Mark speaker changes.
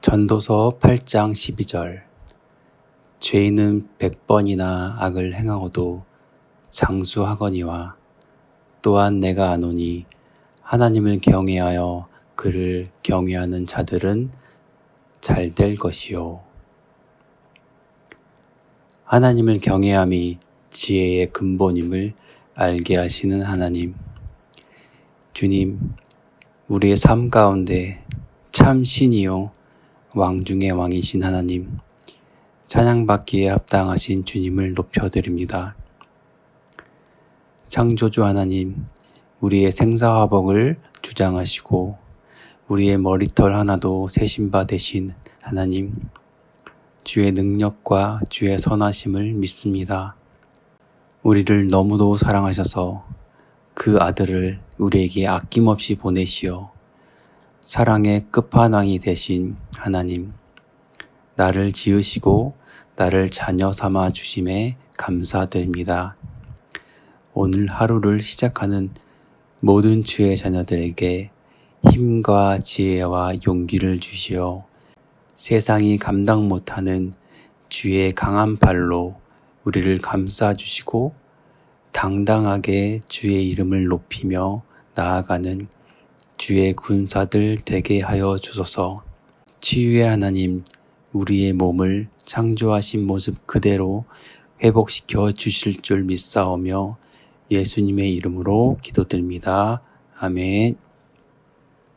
Speaker 1: 전도서 8장 12절 죄인은 백번이나 악을 행하고도 장수하거니와 또한 내가 아노니 하나님을 경외하여 그를 경외하는 자들은 잘 될 것이요. 하나님을 경외함이 지혜의 근본임을 알게 하시는 하나님. 주님, 우리의 삶 가운데 참 신이요. 왕 중의 왕이신 하나님. 찬양받기에 합당하신 주님을 높여드립니다. 창조주 하나님, 우리의 생사화복을 주장하시고 우리의 머리털 하나도 세신바 되신 하나님, 주의 능력과 주의 선하심을 믿습니다. 우리를 너무도 사랑하셔서 그 아들을 우리에게 아낌없이 보내시어 사랑의 끝판왕이 되신 하나님, 나를 지으시고 나를 자녀 삼아 주심에 감사드립니다. 오늘 하루를 시작하는 모든 주의 자녀들에게 힘과 지혜와 용기를 주시어 세상이 감당 못하는 주의 강한 발로 우리를 감싸 주시고 당당하게 주의 이름을 높이며 나아가는 주의 군사들 되게 하여 주소서. 치유의 하나님, 우리의 몸을 창조하신 모습 그대로 회복시켜 주실 줄 믿사오며 예수님의 이름으로 기도드립니다. 아멘.